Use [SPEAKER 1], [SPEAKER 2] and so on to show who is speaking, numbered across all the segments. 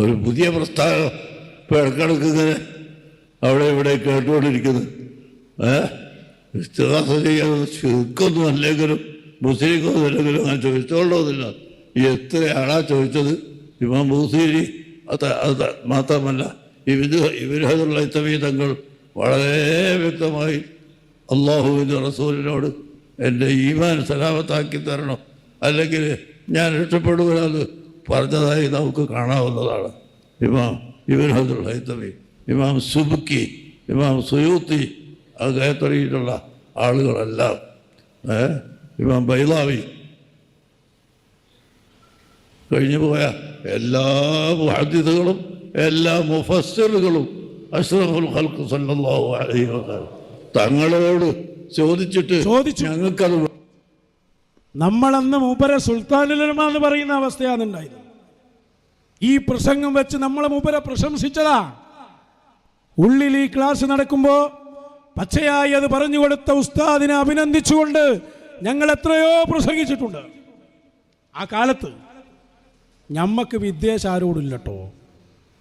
[SPEAKER 1] ഒരു പുതിയ പ്രസ്ഥാനം ഇപ്പം ഇടക്കിടക്ക് ഇങ്ങനെ അവിടെ ഇവിടെ കേട്ടുകൊണ്ടിരിക്കുന്നു. ഏ? വിശ്വാസം ചെയ്യാൻ ചുരുക്കൊന്നും അല്ലെങ്കിലും മുസ്ലിക്കൊന്നും അല്ലെങ്കിലും അങ്ങനെ ചോദിച്ചോളൊന്നുമില്ല എത്രയാളാ ചോദിച്ചത്? ഇമാം ബൂസീരി അത് അത് മാത്രമല്ല ഇവർ ഇവരതുള്ള ഇത്തവീതങ്ങൾ വളരെ വ്യക്തമായി അള്ളാഹുവിന്റെ റസൂലിനോട് എന്റെ ഈമാൻ സലാമത്താക്കി തരണം? അല്ലെങ്കിൽ ഞാൻ രക്ഷപ്പെടുകയെന്ന് പറഞ്ഞതായി നമുക്ക് കാണാവുന്നതാണ്. ഇമാം ഇബിൻ അബ്ദുൽ ഹൈത്തമി ഇമാം സുബുക്കി ഇമാം സുയൂത്തി അദ്ദേഹത്തിലുള്ള ആളുകളെല്ലാം. ഏ? ഇമാം ബൈലാവി. കഴിഞ്ഞു പോയ എല്ലാ മുഹദ്ദിദുകളും എല്ലാ മുഫസ്സിറുകളും അഷ്റഫുൽ ഖൽഖ് സല്ലാഹു അലൈഹി തങ്ങളോട് ചോദിച്ചിട്ട്
[SPEAKER 2] ചോദിച്ചു.
[SPEAKER 1] ഞങ്ങൾക്കത്
[SPEAKER 2] നമ്മളന്ന് മൂപ്പരെ സുൽത്താനുലമ എന്ന് പറയുന്ന അവസ്ഥയാണ് ഉണ്ടായത്. ഈ പ്രസംഗം വെച്ച് നമ്മളെ മൂപ്പരെ പ്രശംസിച്ചതാ. ഉള്ളിൽ ഈ ക്ലാസ് നടക്കുമ്പോൾ പച്ചയായി അത് പറഞ്ഞു കൊടുത്ത ഉസ്താദിനെ അഭിനന്ദിച്ചുകൊണ്ട് ഞങ്ങൾ എത്രയോ പ്രസംഗിച്ചിട്ടുണ്ട്. ആ കാലത്ത് ഞമ്മക്ക് വിദ്വേഷം ആരോടില്ലട്ടോ.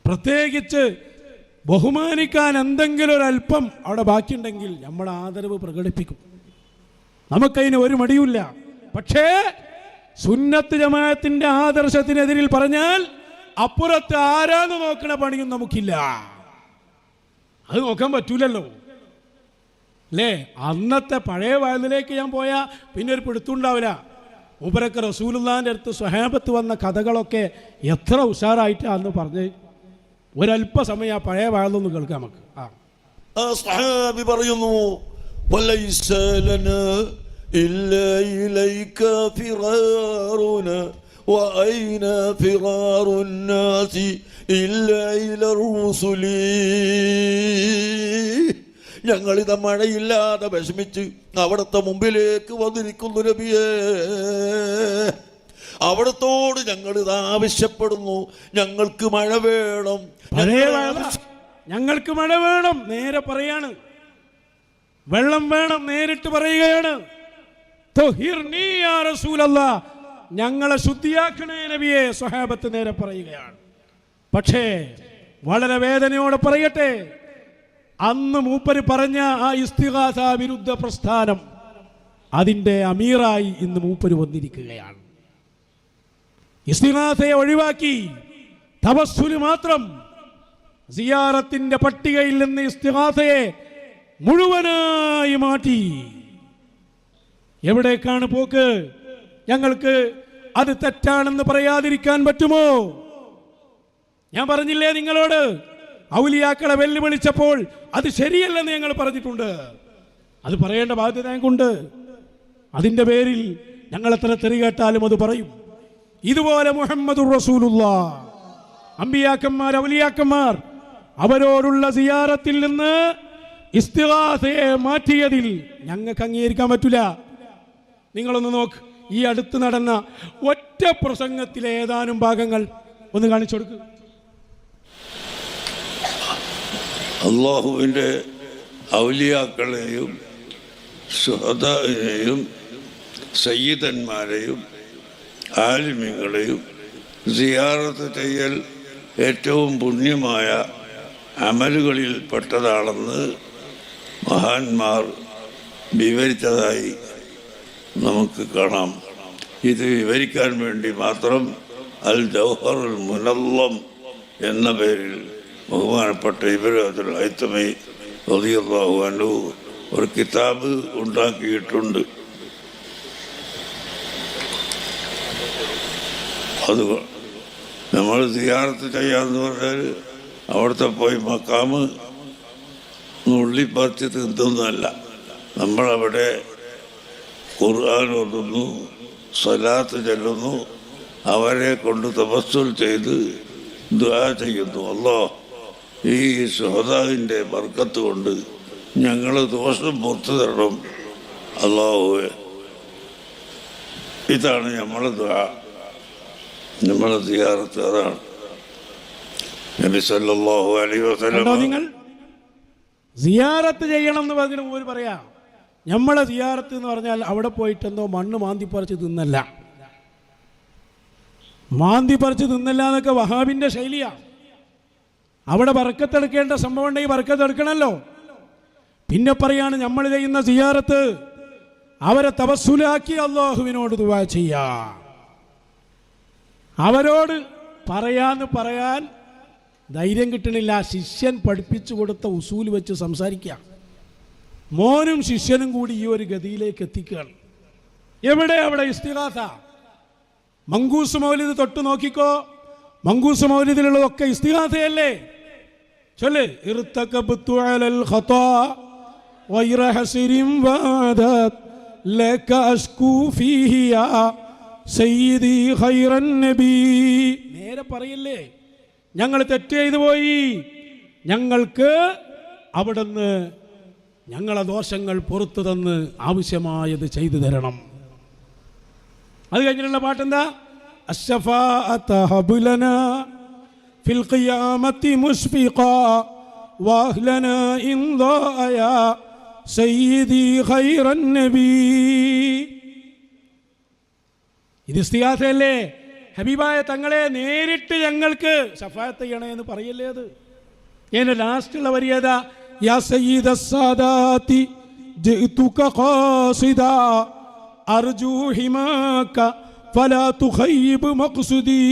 [SPEAKER 2] പ്രത്യേകിച്ച് ബഹുമാനിക്കാൻ എന്തെങ്കിലും ഒരു അല്പം അവിടെ ബാക്കിയുണ്ടെങ്കിൽ നമ്മൾ ആദരവ് പ്രകടിപ്പിക്കും. നമുക്കതിന് ഒരു മടിയുമില്ല. പക്ഷേ സുന്നത്ത് ജമാഅത്തിന്റെ ആദർശത്തിനെതിരിൽ പറഞ്ഞാൽ അപ്പുറത്ത് ആരാന്ന് നോക്കണ പണിയും നമുക്കില്ല. അത് നോക്കാൻ പറ്റൂലല്ലോ. അല്ലേ? അന്നത്തെ പഴയ വയലിലേക്ക് ഞാൻ പോയാൽ പിന്നെ ഒരു പിടുത്തുണ്ടാവില്ല. ഉപരക്ക് റസൂലുല്ലാന്റെ അടുത്ത് സ്വഹാബത്ത് വന്ന കഥകളൊക്കെ എത്ര ഉഷാറായിട്ടാന്ന് പറഞ്ഞ്. ഒരല്പസമയം ആ പഴയ വയലൊന്ന് കേൾക്കാം നമുക്ക്. ആ.
[SPEAKER 3] പറയുന്നു "വലൈസ ലനാ ഇല്ലാ ഇലൈക ഫിറാറുന وأين فرار الناس إلا إلى الرسل ഞങ്ങളിത് മഴയില്ലാതെ വിഷമിച്ച് അവിടുത്തെ മുമ്പിലേക്ക് വന്നിരിക്കുന്നു നബിയേ അവിടത്തോട് ഞങ്ങൾ ഇത് ആവശ്യപ്പെടുന്നു ഞങ്ങൾക്ക് മഴ വേണം
[SPEAKER 2] പഴയ
[SPEAKER 3] ഞങ്ങൾ
[SPEAKER 2] വയല ഞങ്ങൾക്ക് മഴ വേണം നേരെ പറയാണ് വെള്ളം വേണം നേരിട്ട് പറയുകയാണ് തൊഹിർനീ യാ റസൂലല്ലാ. ഞങ്ങളെ ശുദ്ധിയാക്കണേ നബിയെ സ്വഹാബത്ത് നേരെ പറയുകയാണ്. പക്ഷേ വളരെ വേദനയോടെ പറയട്ടെ. അന്ന് മൂപ്പര് പറഞ്ഞ ആ ഇസ്തിഹാസ വിരുദ്ധ പ്രസ്ഥാനം അതിന്റെ അമീറായി ഇന്ന് മൂപ്പര് വന്നിരിക്കുകയാണ്. ഇസ്തിഹാസയെ ഒഴിവാക്കി തപസ്സുൽ മാത്രം സിയാറത്തിന്റെ പട്ടികയിൽ നിന്ന് ഇസ്തിഹാസയെ മുഴുവനായി മാറ്റി. എവിടേക്കാണ് പോക്ക്? ഞങ്ങൾക്ക് അത് തെറ്റാണെന്ന് പറയാതിരിക്കാൻ പറ്റുമോ? ഞാൻ പറഞ്ഞില്ലേ നിങ്ങളോട്? ഔലിയാക്കളെ വെല്ലുവിളിച്ചപ്പോൾ അത് ശരിയല്ലെന്ന് ഞങ്ങൾ പറഞ്ഞിട്ടുണ്ട്. അത് പറയേണ്ട ബാധ്യത ഞങ്ങൾക്കുണ്ട്. അതിന്റെ പേരിൽ ഞങ്ങൾ എത്ര തെറി കേട്ടാലും അത് പറയും. ഇതുപോലെ മുഹമ്മദ് അമ്പിയാക്കന്മാർ ഔലിയാക്കന്മാർ അവരോടുള്ള സിയാറത്തിൽ നിന്ന് ഇസ്തിഹാസയെ മാറ്റിയതിൽ ഞങ്ങൾക്ക് അംഗീകരിക്കാൻ പറ്റില്ല. നിങ്ങളൊന്ന് നോക്ക്. ഈ അടുത്ത് നടന്ന ഒറ്റ പ്രസംഗത്തിലെ ഏതാനും ഭാഗങ്ങൾ ഒന്ന് കാണിച്ചു കൊടുക്കുക
[SPEAKER 1] അള്ളാഹുവിന്റെ ഔലിയാക്കളെയും സുഹദയെയും സയ്യിദന്മാരെയും ആലിമ്യങ്ങളെയും സിയാറത്ത് ചെയ്യൽ ഏറ്റവും പുണ്യമായ അമലുകളിൽ പെട്ടതാണെന്ന് മഹാന്മാർ വിവരിച്ചതായി നമുക്ക് കാണാം. ഇത് വിവരിക്കാൻ വേണ്ടി മാത്രം അൽ ജൗഹറുൽ മുനല്ലം എന്ന പേരിൽ ബഹുമാനപ്പെട്ട ഇബ്രാഹിം ഹൈത്തമൈ റളിയല്ലാഹു അൻഹു ഒരു കിതാബ് ഉണ്ടാക്കിയിട്ടുണ്ട്. അത് നമ്മൾ സിയാറത്ത് ചെയ്യാന്ന് പറഞ്ഞാൽ അവിടുത്തെ പോയി മക്കാമ് ഉള്ളിപ്പറിച്ച് തിന്നൊന്നുമല്ല നമ്മളവിടെ ഖുർആൻ ഓതുന്നു സ്വലാത്ത് ചെല്ലുന്നു അവരെ കൊണ്ട് തപസ്സുൽ ചെയ്ത് ദുആ ചെയ്യുന്നു. അല്ലോ ഈ സുഹദാവിന്റെ ബർക്കത്ത് കൊണ്ട് ഞങ്ങൾ ദോഷം പുറത്തു തരണം. അള്ളാഹുവെ ഇതാണ് നമ്മളെ ദുആ. നമ്മളെ സിയാറത്ത് അതാണ്. നബി സല്ലല്ലാഹു അലൈഹി വസല്ലം
[SPEAKER 2] നിങ്ങൾ? സിയാറത്ത് ചെയ്യണം എന്ന് പറഞ്ഞിട്ട് മൂപ്പര് പറയാം. നമ്മളെ സിയാറത്ത് എന്ന് പറഞ്ഞാൽ അവിടെ പോയിട്ട് എന്തോ മണ്ണ് മാന്തി പറിച്ച് തിന്നല്ല. മാന്തി പറിച്ച് തിന്നല്ല എന്നൊക്കെ വഹാബിന്റെ ശൈലിയാണ് അവിടെ വറക്കത്തെടുക്കേണ്ട സംഭവം ഉണ്ടെങ്കിൽ വറക്കത്തെടുക്കണമല്ലോ പിന്നെ പറയാണ് നമ്മൾ ചെയ്യുന്ന സിയാറത്ത് അവരെ തപസ്സുലാക്കി അള്ളാഹുവിനോട് ദുവാ ചെയ്യാം. അവരോട് പറയാന്ന് പറയാൻ ധൈര്യം കിട്ടണില്ല. ശിഷ്യൻ പഠിപ്പിച്ചു കൊടുത്ത ഉസൂൽ വെച്ച് സംസാരിക്കാം. മോനും ശിഷ്യനും കൂടി ഈ ഒരു ഗതിയിലേക്ക് എത്തിക്കുകയാണ്. എവിടെ? അവിടെ ഇസ്തിഹാസ മങ്കൂസ് മൗലിദ് തൊട്ട് നോക്കിക്കോ. മങ്കൂസ് മൗലിതിലുള്ളതൊക്കെ ഇസ്തിഹാസയല്ലേ ചൊല്ല്. നേരെ പറയല്ലേ? ഞങ്ങൾ തെറ്റ് ചെയ്തു പോയി. ഞങ്ങൾക്ക് അവിടുന്ന് ഞങ്ങളെ ദോഷങ്ങൾ പുറത്തു തന്ന് ആവശ്യമായത് ചെയ്തു തരണം. അത് കഴിഞ്ഞിട്ടുള്ള പാട്ടെന്താ? ഫിൽ ഖിയാമത്തി സയ്യിദി ഇത് ഹബീബായ തങ്ങളെ നേരിട്ട് ഞങ്ങൾക്ക് സഫായത്ത് ചെയ്യണേ എന്ന് പറയല്ലേ അത്? ഏതാ ലാസ്റ്റുള്ള വരിയതാ യാ سيد السادات جئتك ഖാസിദാ അർജു حماك ഫലാ تخيب مقصدي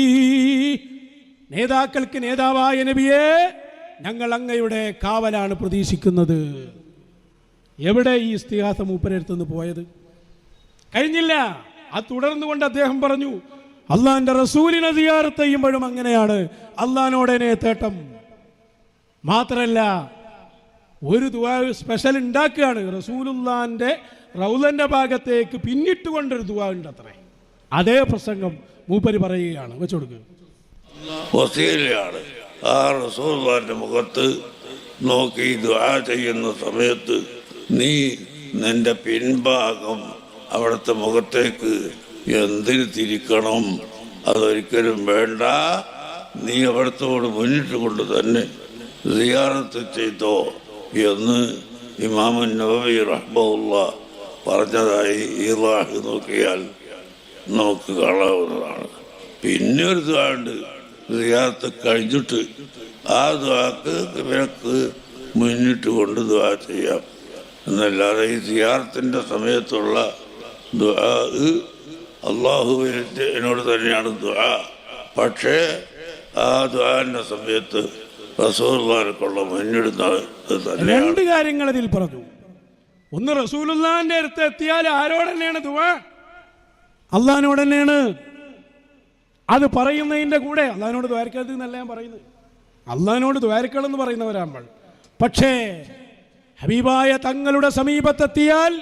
[SPEAKER 2] നേതാക്കൾക്ക് നേതാവായ നബിയെ ഞങ്ങൾ അങ്ങയുടെ കാവലാണ് പ്രതീക്ഷിക്കുന്നത്. എവിടെ ഈ ഇസ്തിഹാസ മൂപ്പരടുത്തുനിന്ന് പോയത്? കഴിഞ്ഞില്ല. അത് തുടർന്നുകൊണ്ട് അദ്ദേഹം പറഞ്ഞു അള്ളാന്റെ റസൂലിനെ സിയാറത്ത് ചെയ്യുമ്പോഴും അങ്ങനെയാണ്. അള്ളഹാനോടനെ തേട്ടം. മാത്രല്ല ഒരു ദുവാ സ്പെഷ്യൽ ഉണ്ടാക്കുകയാണ്. റസൂലുള്ളാന്റെ റൗലന്റെ ഭാഗത്തേക്ക് പിന്നിട്ട് കൊണ്ടൊരു ദുവാ ഉണ്ട് അത്രേ അതേ പ്രസംഗം മൂപ്പര് പറയുകയാണ്. വെച്ചു
[SPEAKER 1] വസീലയാണ്. ആ റസൂർവാന്റെ മുഖത്ത് നോക്കി ദുആ ചെയ്യുന്ന സമയത്ത് നീ നിന്റെ പിൻഭാഗം അവിടുത്തെ മുഖത്തേക്ക് എന്തിന് തിരിക്കണം? അതൊരിക്കലും വേണ്ട. നീ അവിടത്തോട് മുന്നിട്ട് കൊണ്ട് തന്നെ സിയാറത്ത് ചെയ്തോ. എന്ന് ഇമാമുൻ നബി റഹ്മുള്ള പറഞ്ഞതായി ഈറാഹ് നോക്കിയാൽ നമുക്ക് കാണാവുന്നതാണ്. പിന്നെ ഒരു ദ്വാണ്ട് സിയാറത്ത് കഴിഞ്ഞിട്ട് ആ ദ്വാക്ക് ഇവർക്ക് മുന്നിട്ട് കൊണ്ട് ദ്വാ ചെയ്യാം. എന്നല്ലാതെ ഈ സിയാർത്തിന്റെ സമയത്തുള്ള ദ്വാ അള്ളാഹുവിനോട് തന്നെയാണ് ദ്വാ പക്ഷേ ആ ദ്വാന്റെ സമയത്ത് റസൂർമാർക്കുള്ള
[SPEAKER 2] രണ്ട് കാര്യങ്ങൾ അതിൽ പറഞ്ഞു. ഒന്ന് റസൂലുള്ളാന്റെ അടുത്ത് എത്തിയാൽ ആരോട് തന്നെയാണ് ദുവാ അള്ളഹാനോട് തന്നെയാണ് അത് പറയുന്നതിന്റെ കൂടെ അള്ളഹാനോട് ദ്വാരക്കരുത് എന്നല്ല ഞാൻ പറയുന്നത്. അള്ളഹാനോട് ദ്വാരക്കളെന്ന് പറയുന്നവരാകുമ്പോൾ. പക്ഷേ ഹബീബായ തങ്ങളുടെ സമീപത്തെത്തിയാൽ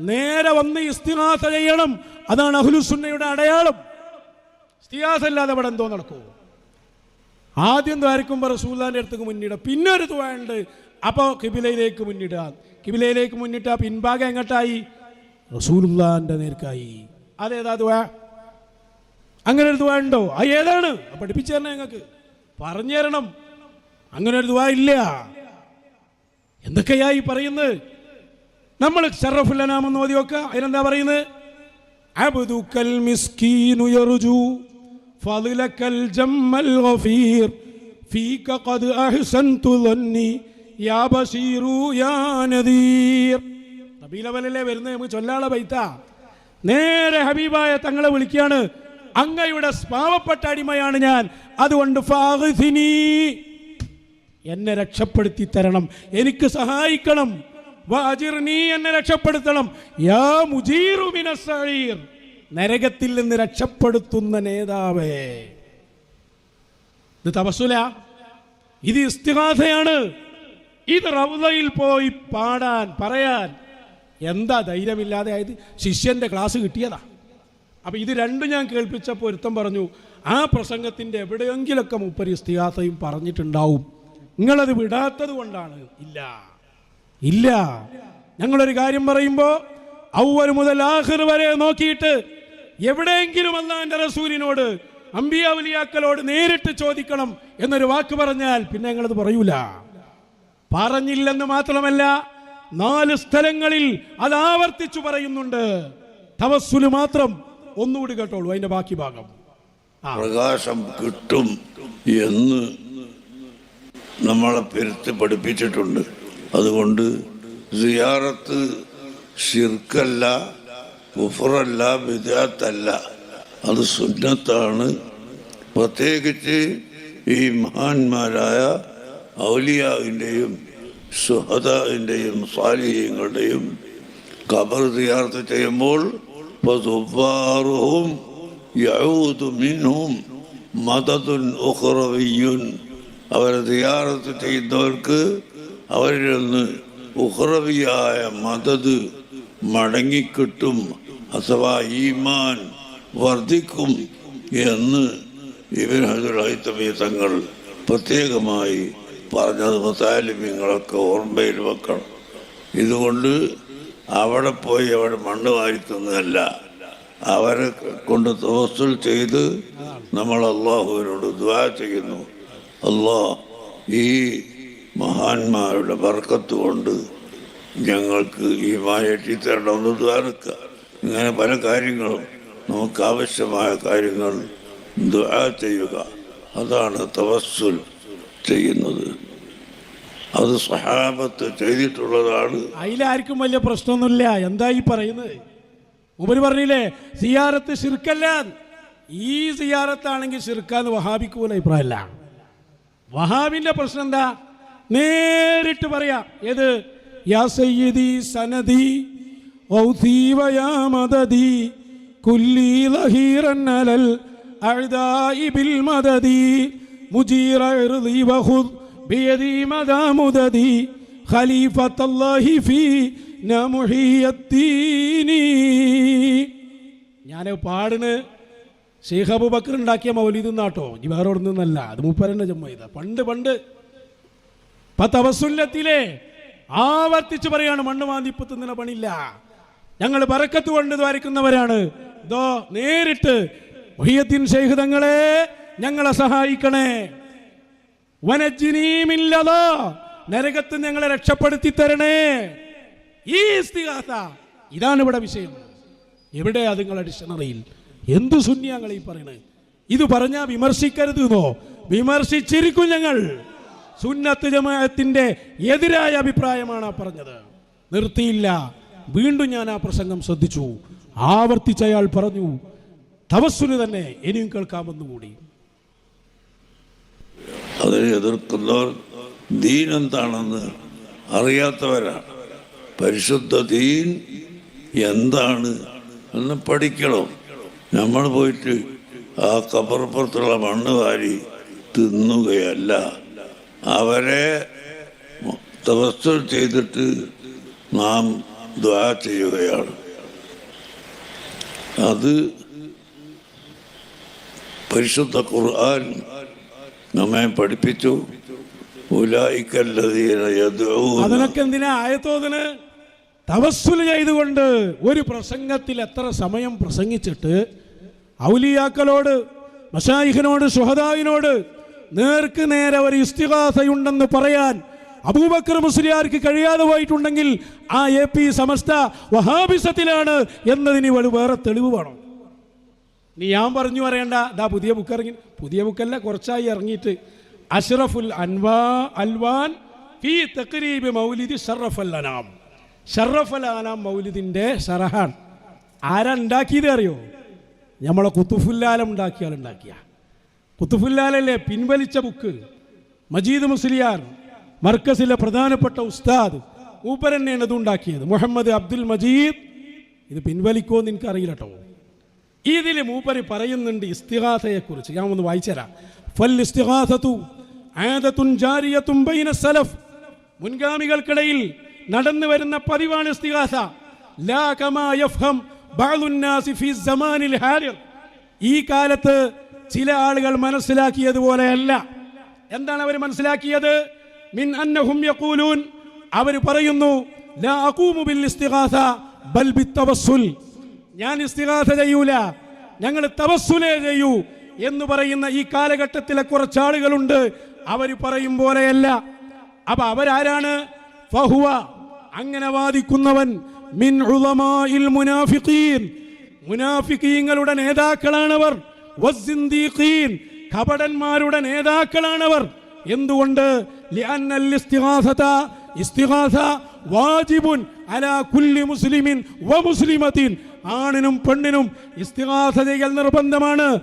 [SPEAKER 2] നേരെ വന്ന് ഇസ്തിഹാസ ചെയ്യണം. അതാണ് അഹുലുസുന്നയുടെ അടയാളം. ഇസ്തിഹാസല്ലാതെ അവിടെ എന്തോ നടക്കുമോ ആദ്യം ദ്വാരക്കുമ്പോൾ റസൂല്ലാന്റെ അടുത്തേക്ക് മുന്നിടുക. പിന്നെ ഒരു ദ്വാരുണ്ട് അപ്പോൾ കിബിലയിലേക്ക് മുന്നിടുക. കിബിലയിലേക്ക് മുന്നിട്ട് ആ പിൻഭാഗം എങ്ങോട്ടായി? റസൂലുള്ളാന്റെ നേർക്കായി. അതേതാ ദ്വാ? അങ്ങനെ ഒരു ദ്വാ ഉണ്ടോ? ആ ഏതാണ്? പഠിപ്പിച്ചു തരണം ഞങ്ങൾക്ക്. പറഞ്ഞു തരണം. അങ്ങനെ ഒരു ദ്വാ ഇല്ല. എന്തൊക്കെയായി പറയുന്നത്? നമ്മൾ ഷറഫുല്ലനാമെന്ന് ഓതി നോക്കുക. അതിനെന്താ പറയുന്നത്? അബ്ദുക്കൽ മിസ്കീനു യർജു ഫളിലക്കൽ ജമ്മൽ ഗഫീർ ഫീക ഖദ് അഹ്സൻതു ظني യാ ബശീറു യാ നദീർ നബീലവലല്ലേ വരുന്നത് നമുക്ക് ചൊല്ലാളെ ബൈത്ത നേരെ ഹബീബായ തങ്ങളെ വിളിക്കുകയാണ് അങ്ങയുടെ പാവപ്പെട്ട അടിമയാണ് ഞാൻ അതുകൊണ്ട് ഫാഗ്സിനി എന്നെ രക്ഷപ്പെടുത്തി തരണം എനിക്ക് സഹായിക്കണം വാജിർ നീ എന്നെ രക്ഷപ്പെടുത്തണം യാ മുജീറു മിനസ്സഈർ നരകത്തിൽ നിന്ന് രക്ഷപ്പെടുത്തുന്ന നേതാവേ. ഇത് തപസ്സുല. ഇത് ഇസ്തിഹാസയാണ് ഇത് റൗദയിൽ പോയി പാടാൻ പറയാൻ. എന്താ ധൈര്യമില്ലാതെ ആയത്? ശിഷ്യന്റെ ക്ലാസ് കിട്ടിയതാ. അപ്പൊ ഇത് രണ്ടും ഞാൻ കേൾപ്പിച്ചപ്പോൾ ഒരുത്തം പറഞ്ഞു ആ പ്രസംഗത്തിന്റെ എവിടെയെങ്കിലൊക്കെ മുപ്പരി ഇസ്തിഹാസയും പറഞ്ഞിട്ടുണ്ടാവും. നിങ്ങളത് വിടാത്തത് കൊണ്ടാണ്. ഇല്ല. ഇല്ല. ഞങ്ങളൊരു കാര്യം പറയുമ്പോൾ ഔവർ മുതൽ ആഹിർ വരെ നോക്കിയിട്ട് എവിടെയെങ്കിലും അള്ളാന്റെ റസൂലിനോട് അമ്പിയാവലിയാക്കളോട് നേരിട്ട് ചോദിക്കണം എന്നൊരു വാക്ക് പറഞ്ഞാൽ പിന്നെ ഞങ്ങളത് പറയൂല. പറഞ്ഞില്ലെന്ന് മാത്രമല്ല നാല് സ്ഥലങ്ങളിൽ അത് ആവർത്തിച്ചു പറയുന്നുണ്ട്. തവസ്സുൽ മാത്രം ഒന്നുകൂടി കേട്ടോളൂ അതിന്റെ ബാക്കി ഭാഗം.
[SPEAKER 1] പ്രകാശം കിട്ടും എന്ന് നമ്മളെ പെരുത്ത് പഠിപ്പിച്ചിട്ടുണ്ട്. അതുകൊണ്ട് സിയാറത്ത് ഷിർക്കല്ല കുഫറല്ല വിദാത്തല്ല അത് സുന്നത്താണ്. പ്രത്യേകിച്ച് ഈ മഹാന്മാരായ ഔലിയാവിന്റെയും സുഹദാവിന്റെയും സ്വാലിഹ്യങ്ങളുടെയും കബർ സിയാർത്ത് ചെയ്യുമ്പോൾ മിൻഹും അവരെ സിയാറത്ത് ചെയ്യുന്നവർക്ക് അവരിൽ നിന്ന് ഉഹ്റവിയായ മദത് മടങ്ങിക്കിട്ടും. അഥവാ ഈമാൻ വർദ്ധിക്കും എന്ന് ഇവൻ ഹജുറായി തങ്ങൾ പ്രത്യേകമായി പറഞ്ഞത് മുത്താലിമ്യങ്ങളൊക്കെ ഓർമ്മയിൽ വെക്കണം. ഇതുകൊണ്ട് അവിടെ പോയി അവിടെ മണ്ണ് വാരിത്തുന്നതല്ല. അവരെ കൊണ്ട് തോസൽ ചെയ്ത് നമ്മൾ അള്ളാഹുവിനോട് ദ്വാ ചെയ്യുന്നു. അള്ളാഹ് ഈ മഹാന്മാരുടെ ബർക്കത്ത് കൊണ്ട് ഞങ്ങൾക്ക് ഈ മായ എത്തിത്തരണമെന്ന് ദ്വാരക്കുക ഇങ്ങനെ പല കാര്യങ്ങളും നമുക്ക് ആവശ്യമായ കാര്യങ്ങൾ ദുആ ചെയ്യുക. അതാണ് തവസ്സുൽ ചെയ്യുന്നത്. അത് സഹാബത്ത് ചെയ്തിട്ടുള്ളതാണ്.
[SPEAKER 2] അതിലാർക്കും വലിയ പ്രശ്നമൊന്നുമില്ല. എന്താ ഈ പറയുന്നത്? ഉപരി പറഞ്ഞില്ലേ സിയാറത്ത് ശിർക്കല്ല. ഈ സിയാറത്താണെങ്കിൽ ശിർക്കാന്ന് വഹാബിക്ക് പോലും അഭിപ്രായമല്ല. വഹാബിന്റെ പ്രശ്നം എന്താ? നേരിട്ട് പറയാം. ഏത്? യാ സയ്യിദി സനദി കുല്ലി ലഹീറൻ അലൽ അഅ്ദാഇ ബിൽ മദദി മുജീറ ഇർദി വഖുദ് ബിയദി മദാ മുദദി ഖലീഫത്തല്ലാഹി ഫീ നമുഹിയത്തീനി. ഞാൻ പാടിന് ഷെയ്ഖ് അബൂബക്കർ ഉണ്ടാക്കിയ മൗലീദ് നാട്ടോ ഇനി വേറെ അവിടെ നിന്നല്ല അത് മൂപ്പരന്നെ ജമ്മ പണ്ട് പണ്ട് പത്തവസുല്ലത്തിലെ ആവർത്തിച്ച് പറയാണ് മണ്ണ് മാന്തിപ്പ് തിന്നുന്ന പണിയില്ല. ഞങ്ങൾ പറക്കത്ത് കൊണ്ട് ദ്വാരിക്കുന്നവരാണ് ഇതോ നേരിട്ട് മൊഹിയത്തിൻ ഷെയ്ഖ് ഞങ്ങളെ സഹായിക്കണേ. വനജിനീമില്ലതോ നരകത്ത് ഞങ്ങളെ രക്ഷപ്പെടുത്തി തരണേ. ഈ ഇസ്തിഹാസ ഇതാണ് ഇവിടെ വിഷയം. എവിടെ അത് നിങ്ങളുടെ ഡിക്ഷണറിയിൽ? എന്തു ശൂന്യങ്ങൾ ഈ പറയണത് ഇത് പറഞ്ഞാൽ വിമർശിക്കരുത് എന്നോ? വിമർശിച്ചിരിക്കും ഞങ്ങൾ. സുന്നത്ത് ജമാഅത്തിന്റെ എതിരായ അഭിപ്രായമാണ് പറഞ്ഞത്. നിർത്തിയില്ല. വീണ്ടും ഞാൻ ആ പ്രസംഗം ശ്രദ്ധിച്ചു. ആവർത്തിച്ച് അയാൾ പറഞ്ഞു തപസ്സുന് തന്നെ ഇനിയും കേൾക്കാമെന്നുകൂടി.
[SPEAKER 1] അതിനെ എതിർക്കുന്നവർ ദീൻ എന്താണെന്ന് അറിയാത്തവരാണ്. പരിശുദ്ധ ദീൻ എന്താണ് എന്ന് പഠിക്കണം. നമ്മൾ പോയിട്ട് ആ കബറപ്പുറത്തുള്ള മണ്ണ് വാരി തിന്നുകയല്ല. അവരെ തപസ്സു ചെയ്തിട്ട് നാം ദ്വാ ചെയ്യുകയാണ്. അത് പരിശുദ്ധ ഖുർആൻ നമ്മെ പഠിപ്പിച്ചു.
[SPEAKER 2] അതിനൊക്കെ എന്തിനാ ആയത്തോതിന്? തവസ്സുൽ ചെയ്തുകൊണ്ട് ഒരു പ്രസംഗത്തിൽ എത്ര സമയം പ്രസംഗിച്ചിട്ട് ഔലിയാക്കളോട് മഷായിഖിനോട് സുഹദാവിനോട് നേർക്ക് നേരെ ഒരു ഇസ്തിഹാസയുണ്ടെന്ന് പറയാൻ അബൂബക്കർ മുസ്ലിയാർക്ക് കഴിയാതെ പോയിട്ടുണ്ടെങ്കിൽ ആ എ പി സമസ്ത വഹാബിസത്തിലാണ് എന്നതിന് വേറെ തെളിവ് വേണം. നീ ഞാൻ പറഞ്ഞു പറയണ്ട ദാ പുതിയ ബുക്ക് ഇറങ്ങി. പുതിയ ബുക്കല്ല കുറച്ചായി ഇറങ്ങിയിട്ട്. അഷ്റഫുൽ അൻവാ അൽവാൻ ഫി തക്രീബ് മൗലിദി ഷറഫൽ അനാം. ഷറഫൽ അനാം മൗലിദിന്റെ ഷറഹാൻ ആരാ ഉണ്ടാക്കിയത് അറിയോ? നമ്മളെ കുത്തുഫുല്ലാലം ഉണ്ടാക്കിയാൽ ഉണ്ടാക്കിയ കുത്തുഫുല്ലാലല്ലേ പിൻവലിച്ച ബുക്ക് മജീദ് മുസ്ലിയാർ. മർക്കസിലെ പ്രധാനപ്പെട്ട ഉസ്താദ് മൂപ്പരന്നെയാണ് ഇത് ഉണ്ടാക്കിയത്. മുഹമ്മദ് അബ്ദുൽ മജീദ്. ഇത് പിൻവലിക്കുമോ എന്ന് എനിക്കറിയില്ല കേട്ടോ ഇതിൽ മൂപ്പര് പറയുന്നുണ്ട് ഇസ്തിഹാസയെക്കുറിച്ച് ഞാൻ ഒന്ന് വായിച്ചുതരാം ഫൽ ബൈന സലഫ്. മുൻഗാമികൾക്കിടയിൽ നടന്നു വരുന്ന പതിവാണ് ഇസ്തിഹാസ ലാ യഫ്ഹം സമാനിൽ ഈ കാലത്ത് ചില ആളുകൾ മനസ്സിലാക്കിയതുപോലെയല്ല. എന്താണ് അവർ മനസ്സിലാക്കിയത്? മിൻ അന്നഹും യഖൂലൂൻ. അവർ പറയുന്നു ലാ അഖൂമു ബിൽ ഇസ്തിഗാസ ബൽ ബിത്തവസ്സുൽ ഞാൻ ഇസ്തിഗാസ ചെയ്യൂല ഞങ്ങൾ തവസ്സുലേ ചെയ്യൂ എന്ന് പറയുന്ന ഈ കാലഘട്ടത്തിലെ കുറച്ച് ആളുകളുണ്ട്. അവർ പറയും പോലെയല്ല. അപ്പൊ അവരാരാണ്? ഫഹുവ അങ്ങനെ വാദിക്കുന്നവൻ. മിൻ ഉളമായിൽ മുനാഫിഖീൻ. മുനാഫിഖീങ്ങളുടെ നേതാക്കളാണവർ. വസ്സിന്ദീഖീൻ കപടന്മാരുടെ നേതാക്കളാണവർ. എന്തുകൊണ്ട്? لأن الاستغاثة استغاثة واجب على كل مسلم ومسلمة ആണിനും പെണ്ണിനും ഇസ്തിഹാസ ചെയ്യൽ നിർബന്ധമാണ്.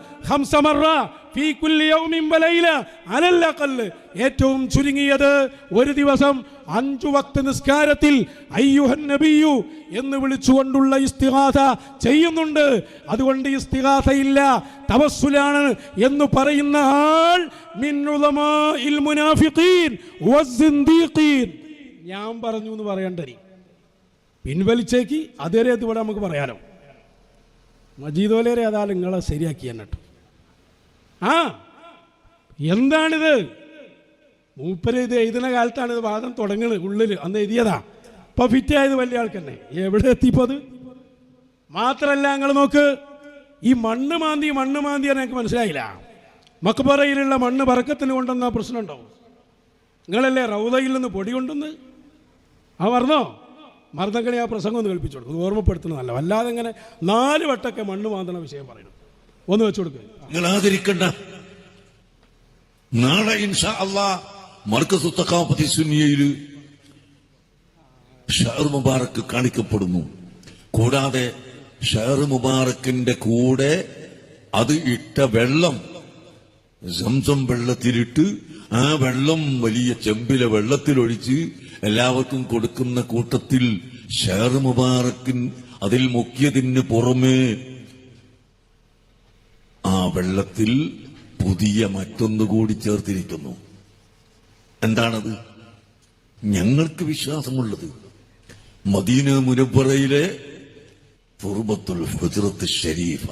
[SPEAKER 2] ഏറ്റവും ചുരുങ്ങിയത് ഒരു ദിവസം അഞ്ചു വക്ത നിസ്കാരത്തിൽ അയ്യുഹൻ നബിയു എന്ന് വിളിച്ചുകൊണ്ടുള്ള ഇസ്തിഹാസ ചെയ്യുന്നുണ്ട്. അതുകൊണ്ട് ഇസ്തിഹാസയില്ല തപസ്സുലാണ് എന്ന് പറയുന്ന ആൾ ഞാൻ പറഞ്ഞു എന്ന് പറയണ്ടേ പിൻവലിച്ചേക്ക് അതേരെ ഇവിടെ നമുക്ക് പറയാലോ. മജീദോലേരെ അതാ നിങ്ങളെ ശരിയാക്കി എന്നിട്ട്. ആ എന്താണിത്? മൂപ്പര് ഇത് എഴുതുന്ന കാലത്താണ് ഇത് വാദം തുടങ്ങുന്നത് ഉള്ളിൽ അന്ന് എഴുതിയതാ. ഇപ്പൊ ഫിറ്റ് ആയത് വലിയ ആൾക്ക് തന്നെ എവിടെ എത്തിപ്പോ അത്? മാത്രല്ല ഞങ്ങൾ നോക്ക്. ഈ മണ്ണ് മാന്തി മണ്ണ് മാന്തി എനിക്ക് മനസ്സിലായില്ല. മക്ബറയിലുള്ള മണ്ണ് പറക്കത്തിന് കൊണ്ടുവന്ന പ്രശ്നമുണ്ടോ നിങ്ങളല്ലേ റൗദയിൽ നിന്ന് പൊടി കൊണ്ടുവന്ന്? ആ മറന്നോ മറന്നക്കണി ആ പ്രസംഗം ഒന്ന് കേൾപ്പിച്ചു കൊടുക്കും. ഓർമ്മപ്പെടുത്തുന്നതല്ല. വല്ലാതെ ഇങ്ങനെ നാല് വട്ടമൊക്കെ മണ്ണ് മാന്തണ വിഷയം പറയണം ഒന്ന് വെച്ചു കൊടുക്കുക
[SPEAKER 3] നിങ്ങൾ ആദരിക്കണ്ട. നാളെ മുബാറക്ക് കാണിക്കപ്പെടുന്നു. കൂടാതെ ഷഹർ മുബാറക്കിന്റെ കൂടെ അത് ഇട്ട വെള്ളം സംസം വെള്ളത്തിലിട്ട് ആ വെള്ളം വലിയ ചെമ്പിലെ വെള്ളത്തിലൊഴിച്ച് എല്ലാവർക്കും കൊടുക്കുന്ന കൂട്ടത്തിൽ ഷഹർ മുബാറക്കിൻ അതിൽ മുക്കിയതിന് പുറമേ ആ വെള്ളത്തിൽ പുതിയ മറ്റൊന്നുകൂടി ചേർത്തിരിക്കുന്നു. എന്താണത്? ഞങ്ങൾക്ക് വിശ്വാസമുള്ളത്. മദീന മുനബറയിലെ തുർബത്തുൽ ഹുജറത്ത് ഷരീഫ.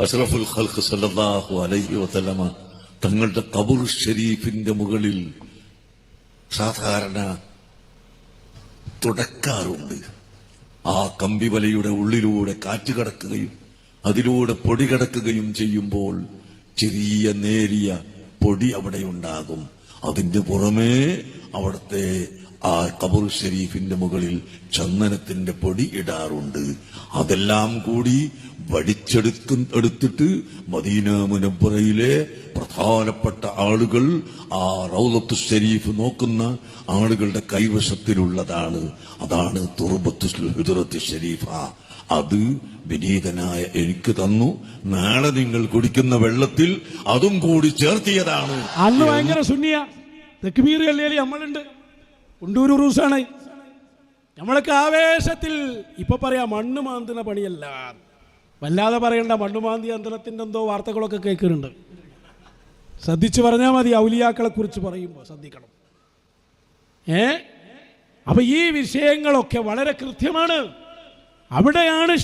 [SPEAKER 3] അഷ്റഫുൽ ഖൽഖ് സല്ലല്ലാഹു അലൈഹി വസല്ലമ തങ്ങളുടെ കബൂർ ഷെരീഫിന്റെ മുകളിൽ സാധാരണ തുടക്കാറുണ്ട്. ആ കമ്പിവലയുടെ ഉള്ളിലൂടെ കാറ്റ് കടക്കുകയും അതിലൂടെ പൊടി കടക്കുകയും ചെയ്യുമ്പോൾ ചെറിയ നേരിയ പൊടി അവിടെ ഉണ്ടാകും. അതിന്റെ പുറമേ അവിടുത്തെ ആ കബുർ ഷെരീഫിന്റെ മുകളിൽ ചന്ദനത്തിന്റെ പൊടി ഇടാറുണ്ട്. അതെല്ലാം കൂടി വടിച്ചെടുക്കും എടുത്തിട്ട് മദീന മുനപ്പുറയിലെ പ്രധാനപ്പെട്ട ആളുകൾ ആ റൗലത്തു ഷെരീഫ് നോക്കുന്ന ആളുകളുടെ കൈവശത്തിലുള്ളതാണ്. അതാണ് തുറബത്ത് ഷെരീഫ അത് വിനീതനായ എനിക്ക് തന്നു. നാളെ നിങ്ങൾ കുടിക്കുന്ന വെള്ളത്തിൽ അതും കൂടി ചേർത്തിയതാണ്.
[SPEAKER 2] അന്ന് ഭയങ്കര സുന്നിയ. തെക്കുമീർ കല്ലിയാലി നമ്മളുണ്ട്. ഉണ്ടൂർ റൂസാണ്. നമ്മളൊക്കെ ആവേശത്തിൽ ഇപ്പൊ പറയാ മണ്ണ് മാന്തുന്ന പണിയല്ല. വല്ലാതെ പറയണ്ട മണ്ണ് മാന്തി യന്ത്രത്തിന്റെ എന്തോ വാർത്തകളൊക്കെ കേൾക്കുന്നുണ്ട്. ശ്രദ്ധിച്ചു പറഞ്ഞാൽ മതി ഔലിയാക്കളെ കുറിച്ച് പറയുമ്പോൾ ശ്രദ്ധിക്കണം. ഏ? അപ്പൊ ഈ വിഷയങ്ങളൊക്കെ വളരെ കൃത്യമാണ്. അവിടെയാണ്